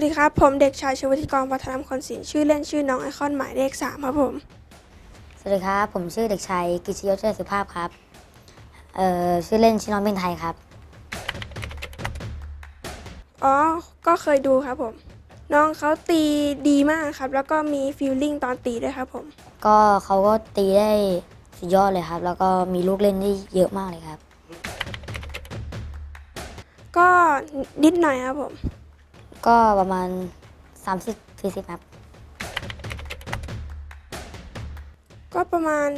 วัสดีครับ ผมเด็กชายชวติกรพัฒนามคนศิลป์ชื่อเล่นชื่อน้องไอคอนหมายเลขสามครับผม สวัสดีครับ ผมชื่อเด็กชายกิจยศเจริญสุภาพครับ เอ่อ ชื่อเล่นชื่อน้องเป็นไทยครับ อ๋อ ก็เคยดูครับผม น้องเขาตีดีมากครับ แล้วก็มีฟีลลิ่งตอนตีด้วยครับผม ก็เขาก็ตีได้สุดยอดเลยครับ แล้วก็มีลูกเล่นที่เยอะมากเลยครับ ก็นิดหน่อยครับผม ก็ประมาณ 30 40ครับ ก็ประมาณ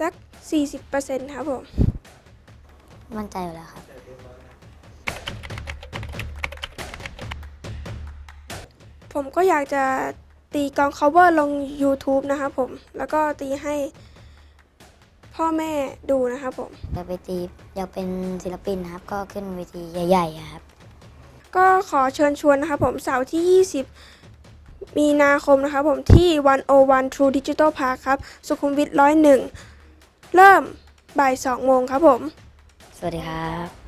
สัก 40%ครับผม มั่นใจอยู่แล้วครับ ผมก็อยากจะตีกลอง cover ลง YouTube นะครับผม แล้วก็ตีให้พ่อแม่ดูนะครับผม อยากไปตีอยากเป็นศิลปินนะครับ ก็ขึ้นเวทีใหญ่ๆอะครับ ก็ขอเชิญชวนนะคะผมเสาร์ที่ 20 มีนาคมนะคะผมที่ 101 True Digital Park ครับ สุขุมวิท101 เริ่มบ่าย 2 โมงครับผม สวัสดีครับ